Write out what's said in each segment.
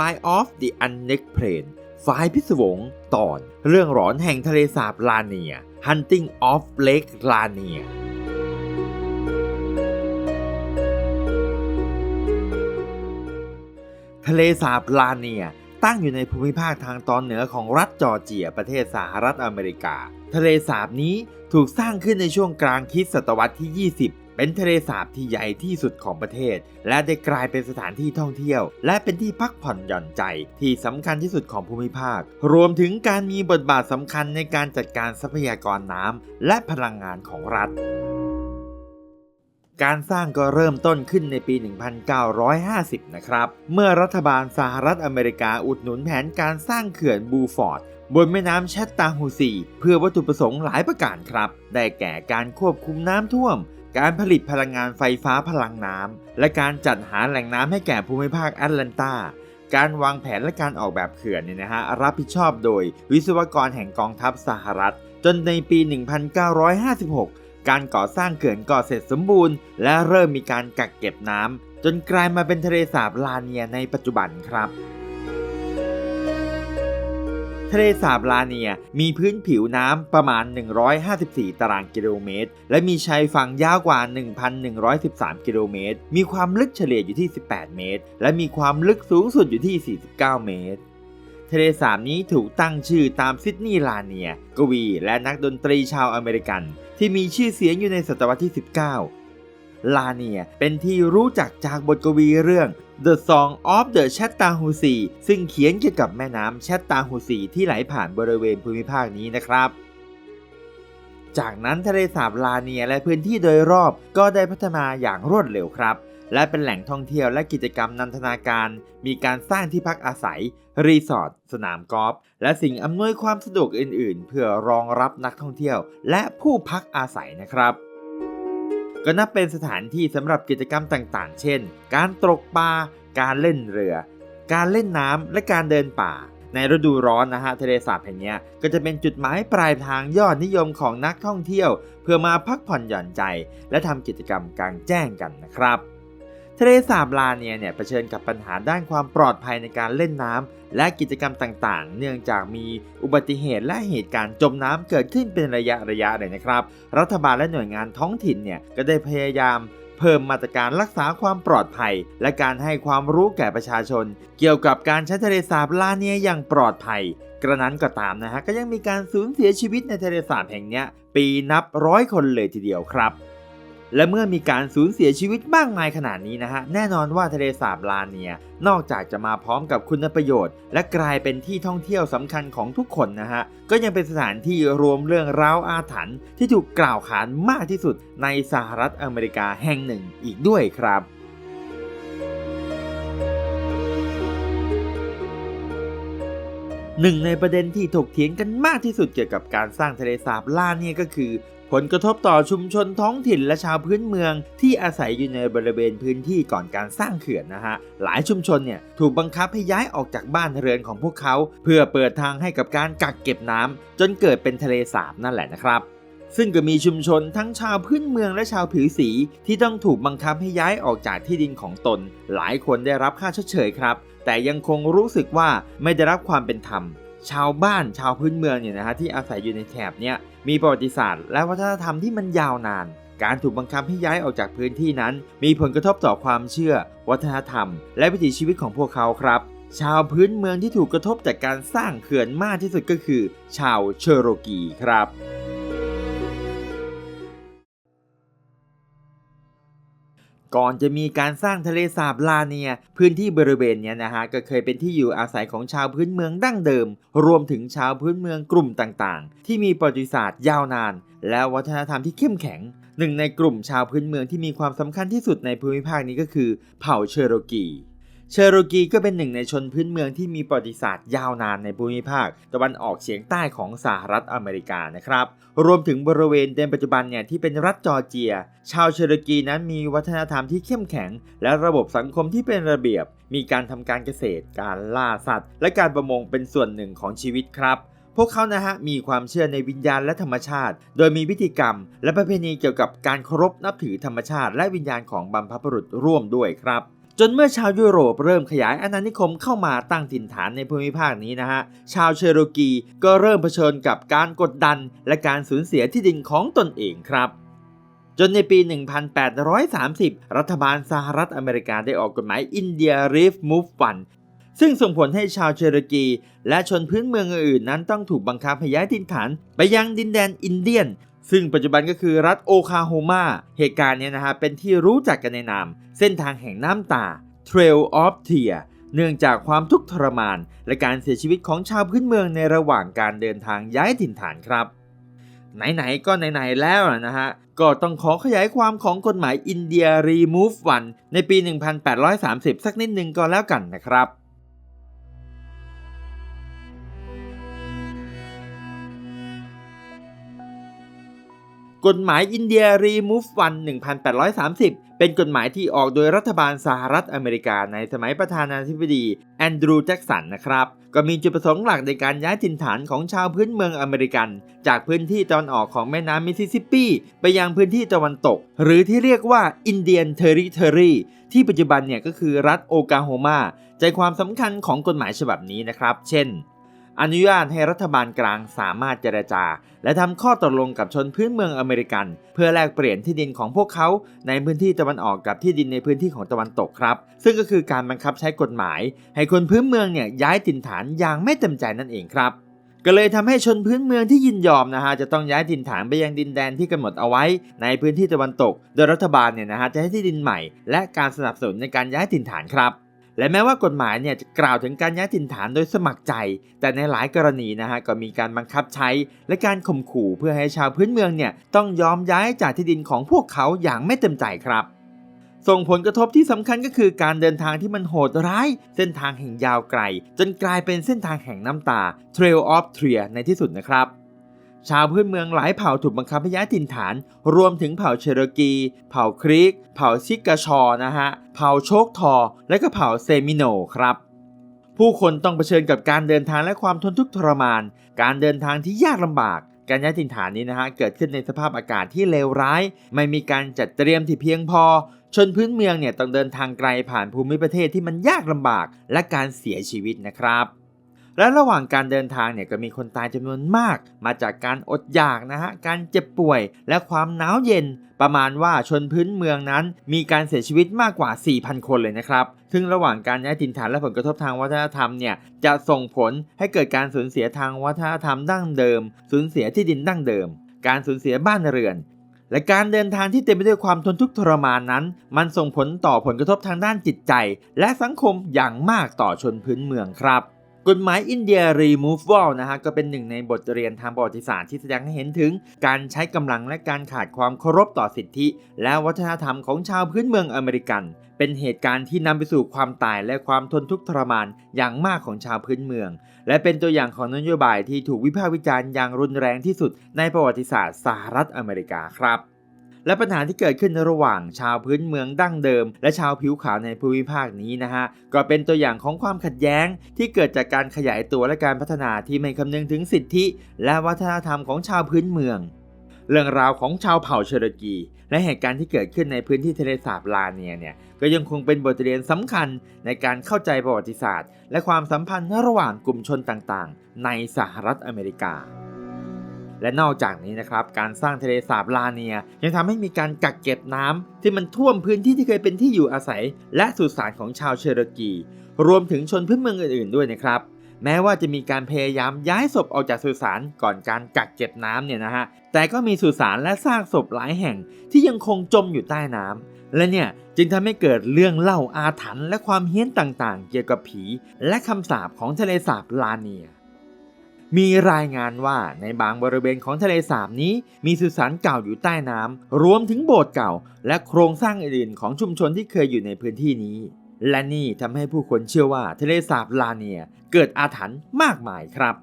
File of the Unnext Plane ไฟล์พิศวงตอน เรื่องหลอนแห่งทะเลสาบลาเนีย Hunting of Lake Lanier ทะเลสาบลาเนียตั้งอยู่ในภูมิภาคทางตอนเหนือของรัฐจอร์เจียประเทศสหรัฐอเมริกา ทะเลสาบนี้ถูกสร้างขึ้นในช่วงกลางคริสตศตวรรษที่ 20 เป็นทะเลสาบที่ใหญ่ที่สุดของประเทศ และได้กลายเป็นสถานที่ท่องเที่ยว และเป็นที่พักผ่อนหย่อนใจที่สำคัญที่สุดของภูมิภาค รวมถึงการมีบทบาทสำคัญในการจัดการทรัพยากรน้ำและพลังงานของรัฐการสร้างก็เริ่มต้นขึ้นในปี 1950 นะครับ เมื่อรัฐบาลสหรัฐอเมริกาอุดหนุนแผนการสร้างเขื่อนบูฟอร์ด บนแม่น้ำแชตตาฮูซี เพื่อวัตถุประสงค์หลายประการครับ ได้แก่การควบคุมน้ำท่วม การผลิตพลังงานไฟฟ้าพลังน้ำ และการจัดหาแหล่งน้ำให้แก่ภูมิภาคแอตแลนตา การวางแผนและการออกแบบเขื่อนเนี่ยนะฮะรับผิดชอบโดยวิศวกรแห่งกองทัพสหรัฐ จนในปี 1956 การก่อสร้างเขื่อนก่อเสร็จสมบูรณ์ และเริ่มมีการกักเก็บน้ำจนกลายมาเป็นทะเลสาบลาเนียในปัจจุบันครับ ทะเลสาบลาเนียมีพื้นผิวน้ำประมาณ 154 ตารางกิโลเมตร และมีชายฝั่งยาวกว่า 1,113 กิโลเมตร มีความลึกเฉลี่ยอยู่ที่ 18 เมตร และมีความลึกสูงสุดอยู่ที่ 49 เมตรทะเลสาบนี้ถูกตั้งชื่อตามซิดนีย์ลาเนีย กวี และนักดนตรีชาวอเมริกัน ที่มีชื่อเสียงอยู่ในศตวรรษที่ 19 ลาเนียเป็นที่รู้จักจากบทกวีเรื่อง The Song of the Chattahoochee ซึ่งเขียนเกี่ยวกับแม่น้ำ Chattahoochee ที่ไหลผ่านบริเวณภูมิภาคนี้นะครับ จากนั้นทะเลสาบลาเนียและพื้นที่โดยรอบก็ได้พัฒนาอย่างรวดเร็วครับ และเป็นแหล่งท่องเที่ยวและกิจกรรมนันทนาการ มีการสร้างที่พักอาศัย รีสอร์ทสนามกอล์ฟและสิ่งอำนวยความสะดวกอื่น ๆ เพื่อรองรับนักท่องเที่ยว และผู้พักอาศัยนะครับ ก็นับเป็นสถานที่สำหรับกิจกรรมต่างๆ เช่น การตกปลา การเล่นเรือ การเล่นน้ำและการเดินป่า ในฤดูร้อนนะฮะทะเลสาบแห่งนี้ก็จะเป็นจุดหมายปลายทางยอดนิยมของนักท่องเที่ยว เพื่อมาพักผ่อนหย่อนใจ และทำกิจกรรมกลางแจ้งกันนะครับ ทะเลสาบลาเนียเนี่ยเผชิญกับปัญหาด้านความปลอดภัยในการเล่นน้ำและกิจกรรมต่างๆ เนื่องจากมีอุบัติเหตุและเหตุการณ์จมน้ำเกิดขึ้นเป็นระยะระยะเลยนะครับ รัฐบาลและหน่วยงานท้องถิ่นเนี่ยก็ได้พยายามเพิ่มมาตรการรักษาความปลอดภัย และการให้ความรู้แก่ประชาชน เกี่ยวกับการใช้ทะเลสาบลาเนียอย่างปลอดภัย กระนั้นก็ตามนะฮะก็ยังมีการสูญเสียชีวิตในทะเลสาบแห่งนี้ปีนับร้อยคนเลยทีเดียวครับ และเมื่อมีการสูญเสียชีวิตมากมายขนาดนี้นะฮะ แน่นอนว่าทะเลสาบลาเนีย นอกจากจะมาพร้อมกับคุณประโยชน์ และกลายเป็นที่ท่องเที่ยวสำคัญของทุกคนนะฮะ ก็ยังเป็นสถานที่รวมเรื่องราวอาถรรพ์ที่ถูกกล่าวขานมากที่สุดในสหรัฐอเมริกาแห่งหนึ่งอีกด้วยครับหนึ่งในประเด็นที่ถกเถียงกันมากที่สุดเกี่ยวกับการสร้างทะเลสาบล่าเนี่ยก็คือ ผลกระทบต่อชุมชนท้องถิ่นและชาวพื้นเมือง ที่อาศัยอยู่ในบริเวณพื้นที่ก่อนการสร้างเขื่อนนะฮะ หลายชุมชนเนี่ยถูกบังคับให้ย้ายออกจากบ้านเรือนของพวกเขา เพื่อเปิดทางให้กับการกักเก็บน้ำจนเกิดเป็นทะเลสาบนั่นแหละนะครับซึ่งก็มีชุมชนทั้งชาวพื้นเมืองและชาวผิวสี ที่ต้องถูกบังคับให้ย้ายออกจากที่ดินของตน หลายคนได้รับค่าชดเชยครับ แต่ยังคงรู้สึกว่าไม่ได้รับความเป็นธรรม ชาวบ้านชาวพื้นเมืองเนี่ยนะฮะที่อาศัยอยู่ในแถบเนี้ยมีประวัติศาสตร์ และวัฒนธรรมที่มันยาวนาน การถูกบังคับให้ย้ายออกจากพื้นที่นั้น มีผลกระทบต่อความเชื่อ วัฒนธรรม และวิถีชีวิตของพวกเขาครับ ชาวพื้นเมืองที่ถูกกระทบจากการสร้างเขื่อนมากที่สุดก็คือ ชาวเชโรกีครับ ก่อนจะมีการสร้างทะเลสาบลาเนีย พื้นที่บริเวณเนี้ยนะฮะก็เคยเป็นที่อยู่อาศัยของชาวพื้นเมืองดั้งเดิม รวมถึงชาวพื้นเมืองกลุ่มต่างๆ ที่มีประวัติศาสตร์ยาวนาน และวัฒนธรรมที่เข้มแข็งหนึ่งในกลุ่มชาวพื้นเมืองที่มีความสำคัญที่สุดในภูมิภาคนี้ก็คือ เผ่าเชโรกี เชโรกีก็เป็นหนึ่งในชนพื้นเมืองที่มีประวัติศาสตร์ยาวนานในภูมิภาค ตะวันออกเฉียงใต้ของสหรัฐอเมริกานะครับ รวมถึงบริเวณในปัจจุบันเนี่ยที่เป็นรัฐจอร์เจีย ชาวเชโรกีนั้นมีวัฒนธรรมที่เข้มแข็ง และระบบสังคมที่เป็นระเบียบ มีการทำการเกษตร การล่าสัตว์ และการประมงเป็นส่วนหนึ่งของชีวิตครับพวกเขานะฮะมีความเชื่อในวิญญาณและธรรมชาติ โดยมีพิธีกรรม และประเพณีเกี่ยวกับการเคารพนับถือธรรมชาติ และวิญญาณของบรรพบุรุษร่วมด้วยครับ จนเมื่อชาวยุโรปเริ่มขยายอาณานิคมเข้ามาตั้งถิ่นฐานในภูมิภาคนี้นะฮะ ชาวเชโรกีก็เริ่มเผชิญกับการกดดันและการสูญเสียที่ดินของตนเองครับ จนในปี 1830 รัฐบาลสหรัฐอเมริกาได้ออกกฎหมาย India Reef Move Fund ซึ่งส่งผลให้ชาวเชโรกีและชนพื้นเมืองอื่นนั้นต้องถูกบังคับให้ย้ายถิ่นฐาน ไปยังดินแดนอินเดียน ซึ่งปัจจุบันก็คือรัฐโอคลาโฮมา เหตุการณ์เนี้นะฮะเป็นที่รู้จักกันในนาม เส้นทางแห่งน้ำตา Trail of Tear เนื่องจากความทุกข์ทรมาน และการเสียชีวิตของชาวพื้นเมืองในระหว่างการเดินทางย้ายถิ่นฐานครับ ไหนๆก็ไหนๆแล้วนะฮะ ก็ต้องขอขยายความของกฎหมาย India Remove One ในปี 1830 สักนิดนึงก็แล้วกันนะครับ กฎหมาย India Remove One 1830 เป็นกฎหมายที่ออกโดยรัฐบาลสหรัฐอเมริกาในสมัยประธานาธิบดีแอนดรูว์แจ็กสันนะครับ ก็มีจุดประสงค์หลักในการย้ายถิ่นฐานของชาวพื้นเมืองอเมริกัน จากพื้นที่ตอนออกของแม่น้ำมิสซิสซิปปี ไปยังพื้นที่ตะวันตก หรือที่เรียกว่า Indian Territory ที่ปัจจุบันเนี่ยก็คือรัฐโอกลาโฮมาใจความสำคัญของกฎหมายฉบับนี้นะครับ เช่น อนุญาตให้รัฐบาลกลางสามารถเจรจา และทำข้อตกลงกับชนพื้นเมืองอเมริกัน เพื่อแลกเปลี่ยนที่ดินของพวกเขาในพื้นที่ตะวันออกกับที่ดินในพื้นที่ของตะวันตกครับ ซึ่งก็คือการบังคับใช้กฎหมาย ให้คนพื้นเมืองเนี่ยย้ายถิ่นฐานอย่างไม่เต็มใจนั่นเองครับก็เลยทำให้ชนพื้นเมืองที่ยินยอมนะฮะจะต้องย้ายถิ่นฐานไปยังดินแดนที่กำหนดเอาไว้ ในพื้นที่ตะวันตก โดยรัฐบาลเนี่ยนะฮะจะให้ที่ดินใหม่ และการสนับสนุนในการย้ายถิ่นฐานครับ และแม้ว่ากฎหมายเนี่ยจะกล่าวถึงการย้ายถิ่นฐานโดยสมัครใจ แต่ในหลายกรณีนะฮะก็มีการบังคับใช้ และการข่มขู่เพื่อให้ชาวพื้นเมืองเนี่ยต้องยอมย้ายจากที่ดินของพวกเขาอย่างไม่เต็มใจครับส่งผลกระทบที่สำคัญก็คือการเดินทางที่มันโหดร้าย เส้นทางแห่งยาวไกล จนกลายเป็นเส้นทางแห่งน้ำตา Trail of Tear ในที่สุดนะครับ ชาวพื้นเมืองหลายเผ่าถูกบังคับให้ย้ายถิ่นฐาน รวมถึงเผ่าเชโรกี เผ่าครีก เผ่าชิกาชอนะฮะ เผ่าโชกทอ และก็เผ่าเซมิโนครับ ผู้คนต้องเผชิญกับการเดินทางและความทนทุกข์ทรมาน การเดินทางที่ยากลำบาก การย้ายถิ่นฐานนี้นะฮะเกิดขึ้นในสภาพอากาศที่เลวร้าย ไม่มีการจัดเตรียมที่เพียงพอ ชนพื้นเมืองเนี่ยต้องเดินทางไกลผ่านภูมิประเทศที่มันยากลำบาก และการเสียชีวิตนะครับ และระหว่างการเดินทางเนี่ยก็มีคนตายจำนวนมาก มาจากการอดอยากนะฮะ การเจ็บป่วย และความหนาวเย็น ประมาณว่าชนพื้นเมืองนั้น มีการเสียชีวิตมากกว่า 4,000 คนเลยนะครับ ซึ่งระหว่างการย้ายถิ่นฐานและผลกระทบทางวัฒนธรรมเนี่ย จะส่งผลให้เกิดการสูญเสียทางวัฒนธรรมดั้งเดิม สูญเสียที่ดินดั้งเดิม การสูญเสียบ้านเรือนและการเดินทางที่เต็มไปด้วยความทนทุกข์ทรมานนั้น มันส่งผลต่อผลกระทบทางด้านจิตใจ และสังคมอย่างมากต่อชนพื้นเมืองครับ กฎหมาย India Removal นะฮะก็เป็นหนึ่งในบทเรียนทางประวัติศาสตร์ที่แสดงให้เห็นถึง การใช้กำลังและการขาดความเคารพต่อสิทธิ และวัฒนธรรมของชาวพื้นเมืองอเมริกัน เป็นเหตุการณ์ที่นำไปสู่ความตายและความทนทุกข์ทรมานอย่างมากของชาวพื้นเมือง และเป็นตัวอย่างของนโยบายที่ถูกวิพากษ์วิจารณ์อย่างรุนแรงที่สุดในประวัติศาสตร์สหรัฐอเมริกาครับ และปัญหาที่เกิดขึ้นระหว่างชาวพื้นเมืองดั้งเดิม และชาวผิวขาวในภูมิภาคนี้นะฮะก็เป็นตัวอย่างของความขัดแย้ง ที่เกิดจากการขยายตัวและการพัฒนาที่ไม่คำนึงถึงสิทธิ และวัฒนธรรมของชาวพื้นเมืองเรื่องราวของชาวเผ่าเชรกี และเหตุการณ์ที่เกิดขึ้นในพื้นที่ทะเลสาบลาเนียเนี่ยก็ยังคงเป็นบทเรียนสำคัญในการเข้าใจประวัติศาสตร์ และความสัมพันธ์ระหว่างกลุ่มชนต่างๆ ในสหรัฐอเมริกา และนอกจากนี้นะครับการสร้างทะเลสาบลาเนีย ยังทำให้มีการกักเก็บน้ำที่มันท่วมพื้นที่ที่เคยเป็นที่อยู่อาศัย และสุสานของชาวเชโรกี รวมถึงชนพื้นเมืองอื่นๆด้วยนะครับแม้ว่าจะมีการพยายามย้ายศพออกจากสุสานก่อนการกักเก็บน้ำเนี่ยนะฮะ แต่ก็มีสุสานและซากศพหลายแห่งที่ยังคงจมอยู่ใต้น้ำและเนี่ยจึงทำให้เกิดเรื่องเล่าอาถรรพ์และความเฮี้ยนต่างๆ เกี่ยวกับผี และคำสาปของทะเลสาบลาเนีย มีรายงานว่าในบางบริเวณของทะเลสาบนี้ มีสุสานเก่าอยู่ใต้น้ำรวมถึงโบสถ์เก่า และโครงสร้างอื่นๆของชุมชนที่เคยอยู่ในพื้นที่นี้ และนี่ทำให้ผู้คนเชื่อว่าทะเลสาบลาเนียเกิดอาถรรพ์มากมายครับ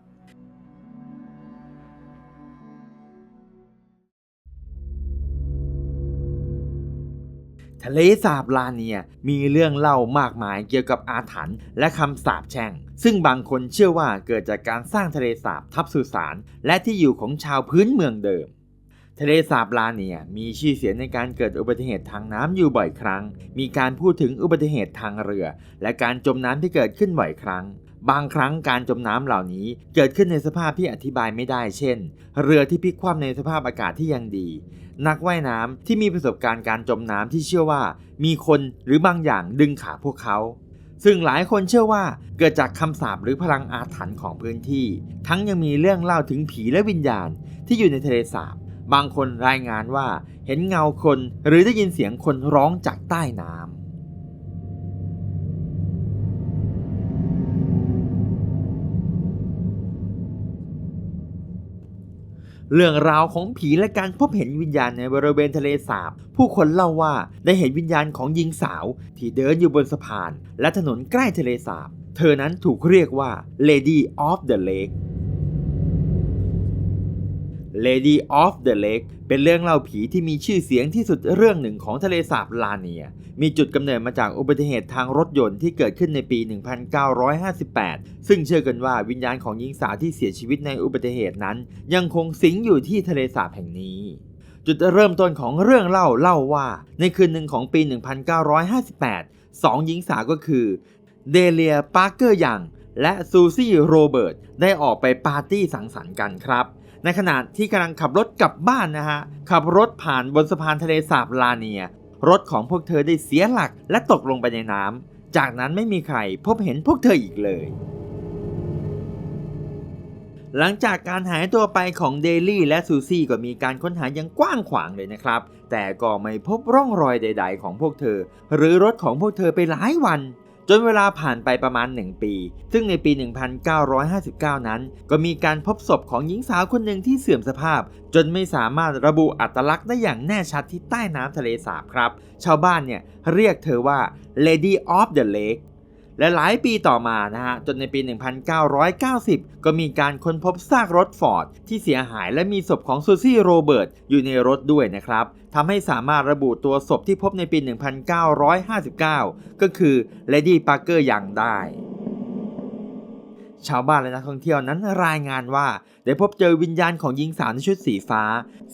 ทะเลสาบลาเนียมีเรื่องเล่ามากมายเกี่ยวกับอาถรรพ์และคำสาปแช่ง ซึ่งบางคนเชื่อว่าเกิดจากการสร้างทะเลสาบทับสุสานและที่อยู่ของชาวพื้นเมืองเดิม ทะเลสาบลาเนียมีชื่อเสียงในการเกิดอุบัติเหตุทางน้ำอยู่บ่อยครั้ง มีการพูดถึงอุบัติเหตุทางเรือ และการจมน้ำที่เกิดขึ้นบ่อยครั้ง บางครั้งการจมน้ำเหล่านี้เกิดขึ้นในสภาพที่อธิบายไม่ได้ เช่น เรือที่พลิกคว่ำในสภาพอากาศที่ยังดี นักว่ายน้ำที่มีประสบการณ์การจมน้ำที่เชื่อว่า มีคนหรือบางอย่างดึงขาพวกเขา ซึ่งหลายคนเชื่อว่าเกิดจากคำสาปหรือพลังอาถรรพ์ของพื้นที่ ทั้งยังมีเรื่องเล่าถึงผีและวิญญาณ ที่อยู่ในทะเลสาบบางคนรายงานว่าเห็นเงาคนหรือได้ยินเสียงคนร้องจากใต้น้ำ เรื่องราวของผีและการพบเห็นวิญญาณในบริเวณทะเลสาบ ผู้คนเล่าว่าได้เห็นวิญญาณของหญิงสาว ที่เดินอยู่บนสะพาน และถนนใกล้ทะเลสาบ เธอนั้นถูกเรียกว่า Lady of the Lake Lady of the Lake เป็นเรื่องเล่าผีที่มีชื่อเสียงที่สุดเรื่องหนึ่งของทะเลสาบลาเนีย มีจุดกำเนิดมาจากอุบัติเหตุทางรถยนต์ที่เกิดขึ้นในปี 1958 ซึ่งเชื่อกันว่าวิญญาณของหญิงสาวที่เสียชีวิตในอุบัติเหตุนั้น ยังคงสิงอยู่ที่ทะเลสาบแห่งนี้จุดเริ่มต้นของเรื่องเล่าเล่าว่า ในคืนหนึ่งของปี 1958 สองหญิงสาวก็คือ เดเลีย ปาร์เกอร์ยัง และซูซี่ โรเบิร์ต ได้ออกไปปาร์ตี้สังสรรค์กันครับ ในขณะที่กำลังขับรถกลับบ้านนะฮะ ขับรถผ่านบนสะพานทะเลสาบลาเนีย รถของพวกเธอได้เสียหลักและตกลงไปในน้ำ จากนั้นไม่มีใครพบเห็นพวกเธออีกเลย หลังจากการหายตัวไปของเดลี่และซูซี่ก็มีการค้นหาอย่างกว้างขวางเลยนะครับ แต่ก็ไม่พบร่องรอยใด ๆ ของพวกเธอ หรือรถของพวกเธอไปหลายวัน จนเวลาผ่านไปประมาณ 1 ปี ซึ่งในปี 1959 นั้น ก็มีการพบศพของหญิงสาวคนหนึ่งที่เสื่อมสภาพ จนไม่สามารถระบุอัตลักษณ์ได้อย่างแน่ชัดที่ใต้น้ำทะเลสาบครับ ชาวบ้านเนี่ยเรียกเธอว่า Lady of the Lake และหลายปีต่อมานะฮะจนในปี 1990 ก็มีการค้นพบซากรถฟอร์ดที่เสียหายและมีศพของซูซี่โรเบิร์ตอยู่ในรถด้วยนะครับทำให้สามารถระบุตัวศพที่พบในปี 1959 ก็คือเลดี้ปาร์เกอร์ยังได้ชาวบ้านและนักท่องเที่ยวนั้นรายงานว่า ได้พบเจอวิญญาณของหญิงสาวในชุดสีฟ้า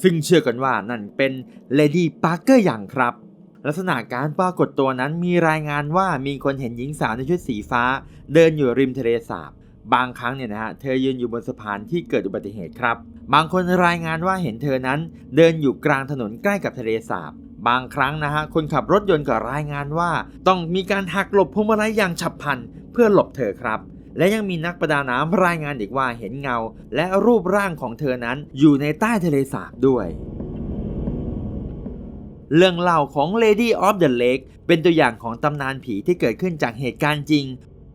ซึ่งเชื่อกันว่านั่นเป็นเลดี้ปาร์เกอร์อยังครับ ลักษณะการปรากฏตัวนั้นมีรายงานว่ามีคนเห็นหญิงสาวในชุดสีฟ้า เดินอยู่ริมทะเลสาบบางครั้งเนี่ยนะฮะเธอยืนอยู่บนสะพานที่เกิดอุบัติเหตุครับ บางคนรายงานว่าเห็นเธอนั้น เดินอยู่กลางถนนใกล้กับทะเลสาบบางครั้งนะฮะคนขับรถยนต์ก็รายงานว่า ต้องมีการหักหลบพวงมาลัยอย่างฉับพลันเพื่อหลบเธอครับและยังมีนักประดาน้ำรายงานอีกว่าเห็นเงา และรูปร่างของเธอนั้นอยู่ในใต้ทะเลสาบด้วย เรื่องเล่าของ Lady of the Lake เป็นตัวอย่างของตำนานผีที่เกิดขึ้นจากเหตุการณ์จริง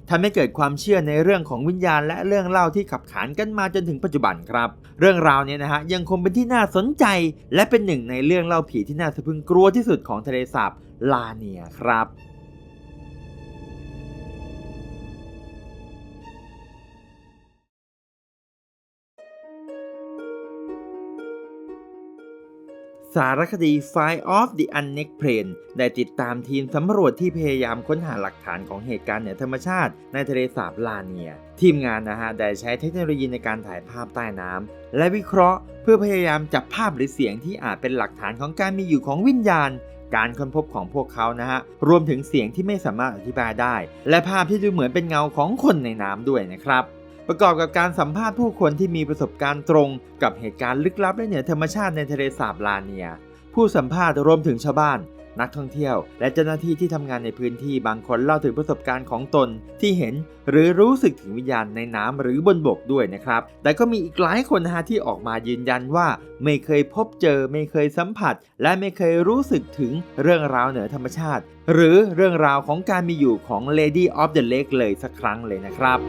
ทำให้เกิดความเชื่อในเรื่องของวิญญาณและเรื่องเล่าที่ขับขานกันมาจนถึงปัจจุบันครับ เรื่องราวเนี้นะฮะยังคงเป็นที่น่าสนใจ และเป็นหนึ่งในเรื่องเล่าผีที่น่าสะพึงกลัวที่สุดของทะเลสาบลาเนียครับ สารคดี Fire of the Unnext Plane ได้ติดตามทีมสำรวจที่พยายามค้นหาหลักฐานของเหตุการณ์เหนือธรรมชาติ ในทะเลสาบลาเนีย ทีมงานนะฮะได้ใช้เทคโนโลยีในการถ่ายภาพใต้น้ำและวิเคราะห์ เพื่อพยายามจับภาพหรือเสียงที่อาจเป็นหลักฐานของการมีอยู่ของวิญญาณ การค้นพบของพวกเขานะฮะรวมถึงเสียงที่ไม่สามารถอธิบายได้ และภาพที่ดูเหมือนเป็นเงาของคนในน้ำด้วยนะครับ ประกอบกับการสัมภาษณ์ผู้คนที่มีประสบการณ์ตรงกับเหตุการณ์ลึกลับและเหนือธรรมชาติในทะเลสาบลาเนีย ผู้สัมภาษณ์รวมถึงชาวบ้าน นักท่องเที่ยว และเจ้าหน้าที่ที่ทำงานในพื้นที่บางคนเล่าถึงประสบการณ์ของตนที่เห็น หรือรู้สึกถึงวิญญาณในน้ำหรือบนบกด้วยนะครับ แต่ก็มีอีกหลายคนนะฮะที่ออกมายืนยันว่า ไม่เคยพบเจอ ไม่เคยสัมผัส และไม่เคยรู้สึกถึงเรื่องราวเหนือธรรมชาติ หรือเรื่องราวของการมีอยู่ของ Lady of the Lake เลยสักครั้งเลยนะครับ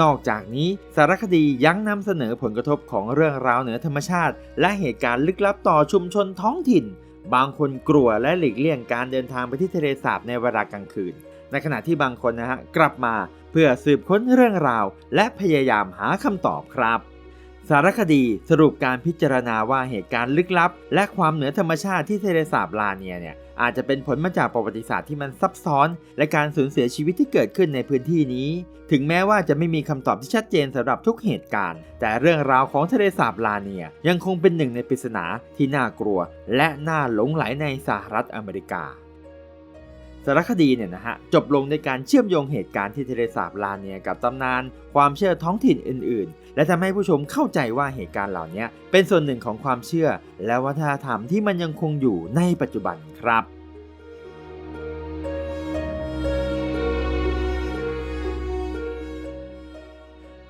นอกจากนี้สารคดียังนำเสนอผลกระทบของเรื่องราวเหนือธรรมชาติ และเหตุการณ์ลึกลับต่อชุมชนท้องถิ่น บางคนกลัวและหลีกเลี่ยงการเดินทางไปที่ทะเลสาบในเวลากลางคืน ในขณะที่บางคนนะฮะกลับมาเพื่อสืบค้นเรื่องราว และพยายามหาคำตอบครับ สารคดีสรุปการพิจารณาว่าเหตุการณ์ลึกลับ และความเหนือธรรมชาติที่ทะเลสาบลาเนียเนี่ย อาจจะเป็นผลมาจากประวัติศาสตร์ที่มันซับซ้อน และการสูญเสียชีวิตที่เกิดขึ้นในพื้นที่นี้ ถึงแม้ว่าจะไม่มีคำตอบที่ชัดเจนสำหรับทุกเหตุการณ์ แต่เรื่องราวของทะเลสาบลาเนียยังคงเป็นหนึ่งในปริศนาที่น่ากลัว และน่าหลงไหลในสหรัฐอเมริกาารคดีเนี่ยนะฮะจบลงในการเชื่อมโยงเหตุการณ์ที่ทะเลสาบลานเนี่ยกับตำนาน ความเชื่อท้องถิ่นอื่น ๆ และทำให้ผู้ชมเข้าใจว่าเหตุการณ์เหล่านี้เป็นส่วนหนึ่งของความเชื่อ และวัฒนธรรมที่มันยังคงอยู่ในปัจจุบันครับ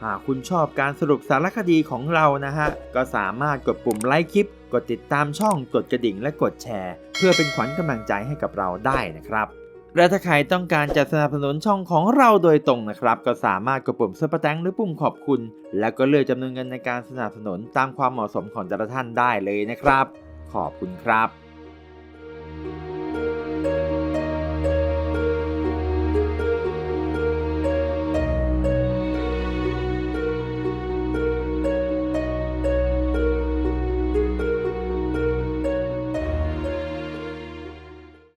หากคุณชอบการสรุปสารคดีของเรานะฮะ ก็สามารถกดปุ่มไลค์คลิป กดติดตามช่อง กดกระดิ่งและกดแชร์ เพื่อเป็นขวัญกำลังใจให้กับเราได้นะครับ และถ้าใครต้องการจะสนับสนุนช่องของเราโดยตรงนะครับ ก็สามารถกดปุ่มซุปเปอร์แตงหรือปุ่มขอบคุณ แล้วก็เลือกจำนวนเงินในการสนับสนุนตามความเหมาะสมของแต่ละท่านได้เลยนะครับ ขอบคุณครับ